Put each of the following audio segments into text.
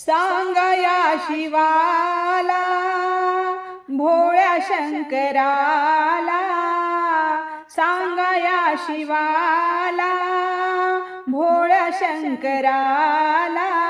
सांगया शिवाला भोळ्या शंकराला. सांगया शिवाला भोळ्या शंकराला.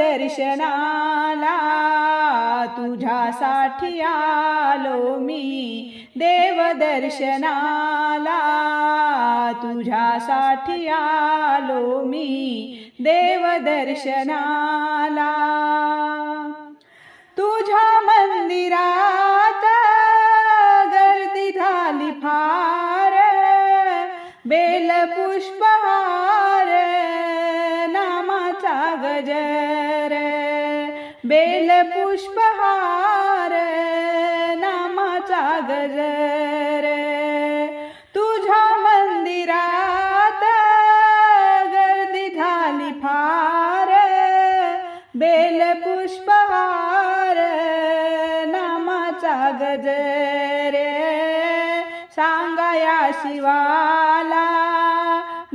दर्शनाला तुझ्यासाठी आलो मी. देवदर्शनाला तुझ्यासाठी आलो मी. देवदर्शनाला तुझ्या मंदिरात गर्दी झाली फार. बेल पुष्पहार नामाचा गजर बेल पुष्पहार नामाचा गजर तुझ्या मंदिरात गर्दी झाली फार. बेल पुष्पहार नामाचा गजर सांगाया शिवाला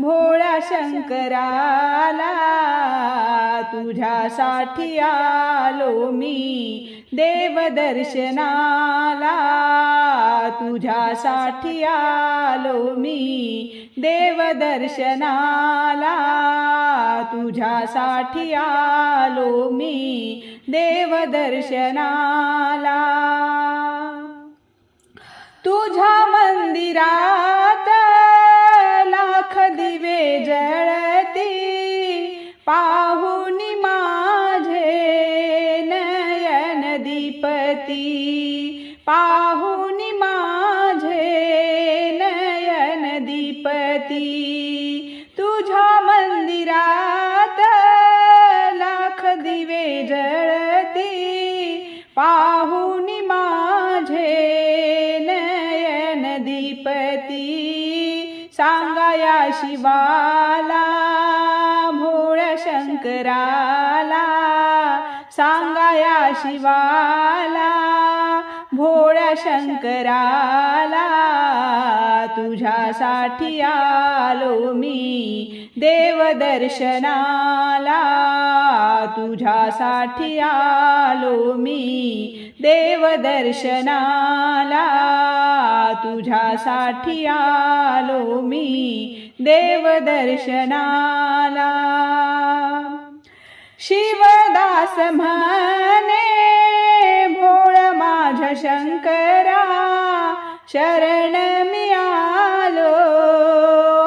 भोळ्या शंकराला तुझ्यासाठी आलो मी देवदर्शनाला. तुझ्यासाठी आलो मी देवदर्शनाला. तुझ्यासाठी आलो मी देवदर्शनाला. तुझ्या मंदिरात पाहुनी माझे नयन दीपती. पाहुनी माझे नयन दीपती. तुझ्या मंदिरात लाख दिवे जळती. पाहुनी माझे नयन दीपती. सांगाया शिवाला शंकराला सांगाया शिवाला. भोळ्या शंकराला तुझ्यासाठी आलो मी. देवदर्शनाला तुझ्यासाठी आलो मी. देवदर्शनाला तुझ्यासाठी आलो मी. देवदर्शनाला शिवदास म्हणे शंकरा शरण मी आलो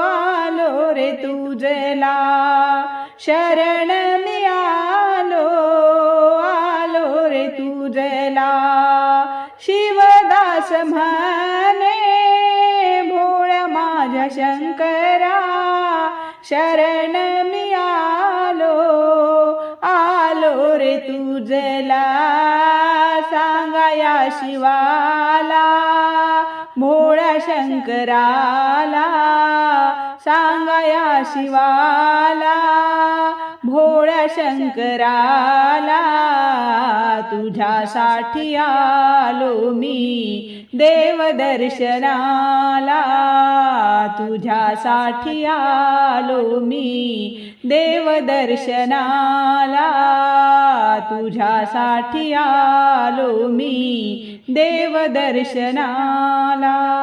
आलो रे तुझला. शरण मी आलो आलो रे तुझला. शिवदास म्हणे भोळ माझ्या शंकरा शरण मी आलो आलो रे तुझला. शिवाला भोळ्या शंकराला सांगया शिवाला भोळ्या शंकराला तुझ्यासाठी आलो मी देवदर्शनाला. तुझ्यासाठी आलो मी. देवदर्शनाला तुझ्यासाठी आलो मी. देवदर्शनाला